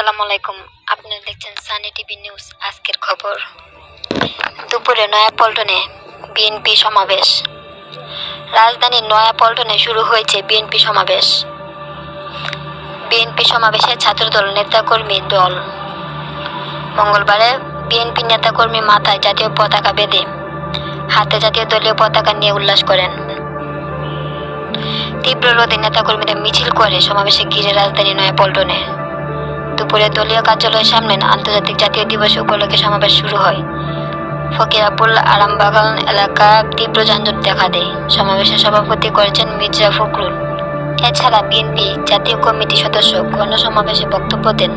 আসসালামু আলাইকুম। আপনারা দেখছেন সানি টিভি নিউজ আজকের খবর। দুপুরে নয়াপল্টনে বিএনপি সমাবেশ। রাজধানীর নয়াপল্টনে শুরু হয়েছে বিএনপি সমাবেশ। বিএনপি সমাবেশে ছাত্রদল নেতাকর্মী দল। মঙ্গলবারে বিএনপি নেতাকর্মী মাথায় জাতীয় পতাকা বেঁধে হাতে জাতীয় দলীয় পতাকা নিয়ে উল্লাস করেন। তীব্র রোদে নেতাকর্মীরা মিছিল করে সমাবেশে ঘিরে রাজধানী নয়াপল্টনে। দুপুরে দলীয় কার্যালয়ের সামনে আন্তর্জাতিক জাতীয় দিবস উপলক্ষে সমাবেশ শুরু হয়। ফকিরাপুল আরামবাগান এলাকা তীব্র যানজট দেখা দেয়। সমাবেশের সভাপতি করেছেন মির্জা ফখরুল। এছাড়া বিএনপি জাতীয় কমিটি সদস্য গণসমাবেশে বক্তব্য দেন।